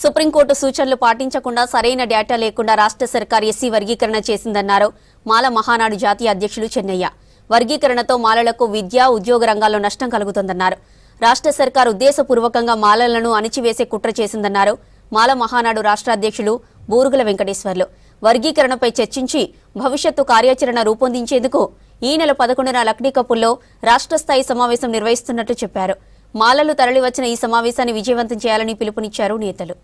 Supreme court సూచనలు పాటించకుండా సరైన డేటా లేకుండా రాష్ట్ర సర్కార్ ఎస్సీ వర్గీకరణ చేసిందన్నారు. మాల మహానాడు జాతీయ అధ్యక్షులు చెన్నయ్య. వర్గీకరణతో మాలలకు విద్య ఉద్యోగ రంగాల్లో నష్టం కలుగుతోందన్నారు. రాష్ట్ర సర్కార్ ఉద్దేశపూర్వకంగా మాలలను అణిచివేసే కుట్ర చేసిందన్నారు. మాల మహానాడు రాష్ట్ర అధ్యక్షులు బూరుగుల వెంకటేశ్వర్లు. వర్గీకరణపై చర్చించి భవిష్యత్తు కార్యాచరణ రూపొందించేందుకు ఈ నెల పదకొండున లక్డీ కపుల్లో రాష్ట్ర స్థాయి సమావేశం నిర్వహిస్తున్నట్టు చెప్పారు. మాలలు తరలివచ్చిన ఈ సమావేశాన్ని విజయవంతం చేయాలని పిలుపునిచ్చారు నేతలు.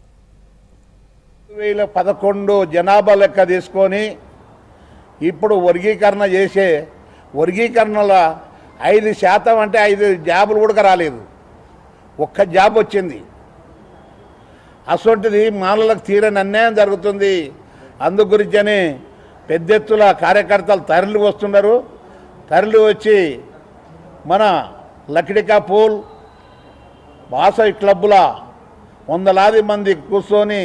వేల పదకొండు జనాభా లెక్క తీసుకొని ఇప్పుడు వర్గీకరణ చేసే వర్గీకరణల ఐదు శాతం అంటే ఐదు జాబులు కూడా రాలేదు. ఒక్క జాబ్ వచ్చింది. అసొంటిది మానవులకు తీరని అన్యాయం జరుగుతుంది. అందు గురించని పెద్ద ఎత్తుల కార్యకర్తలు తరలి వస్తున్నారు. తరలి వచ్చి మన లక్డికా పూల్ వాసవి క్లబ్బుల వందలాది మంది కూర్చొని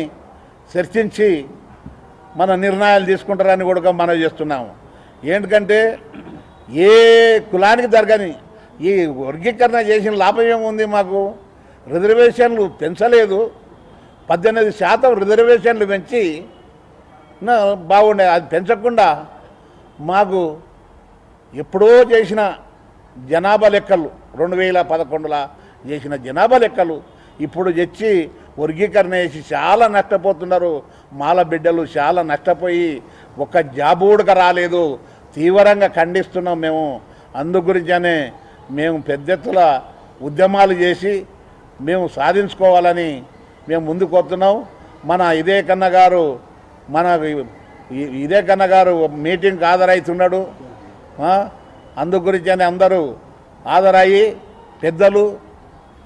చర్చించి మన నిర్ణయాలు తీసుకుంటారని కూడా మనం చేస్తున్నాము. ఏంటంటే ఏ కులానికి జరగని ఈ వర్గీకరణ చేసిన లాభం ఏముంది మాకు? రిజర్వేషన్లు పెంచలేదు. పద్దెనిమిది శాతం రిజర్వేషన్లు పెంచి బాగుండే అది పెంచకుండా మాకు ఎప్పుడో చేసిన జనాభా లెక్కలు రెండు వేల పదకొండులో చేసిన జనాభా లెక్కలు. ఇప్పుడు తెచ్చి వర్గీకరణ చేసి చాలా నష్టపోతున్నారు. మాల బిడ్డలు చాలా నష్టపోయి ఒక్క జాబు కూడా రాలేదు. తీవ్రంగా ఖండిస్తున్నాం మేము. అందు గురించనే మేము పెద్ద ఉద్యమాలు చేసి మేము సాధించుకోవాలని మేము ముందుకు వస్తున్నాం. మన ఇదే కన్న గారు మన ఇదే కన్న గారు మీటింగ్కి హాజరవుతున్నాడు అందు గురించి అని అందరూ హాజరయ్యి పెద్దలు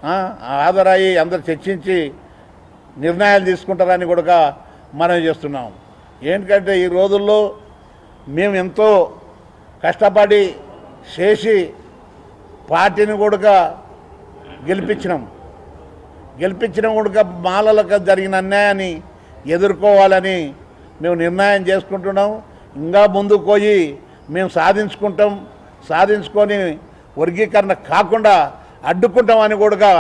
హాజరయ్యి అందరు చర్చించి నిర్ణయాలు తీసుకుంటారని కూడా మనం చేస్తున్నాం. ఏంటంటే ఈ రోజుల్లో మేము ఎంతో కష్టపడి చేసి పార్టీని కూడా గెలిపించినాం. గెలిపించిన కూడా మాలలకు జరిగిన అన్యాయాన్ని ఎదుర్కోవాలని మేము నిర్ణయం చేసుకుంటున్నాం. ఇంకా ముందుకు పోయి మేము సాధించుకుంటాం. సాధించుకొని వర్గీకరణ కాకుండా అడ్డుకుంటామని కూడా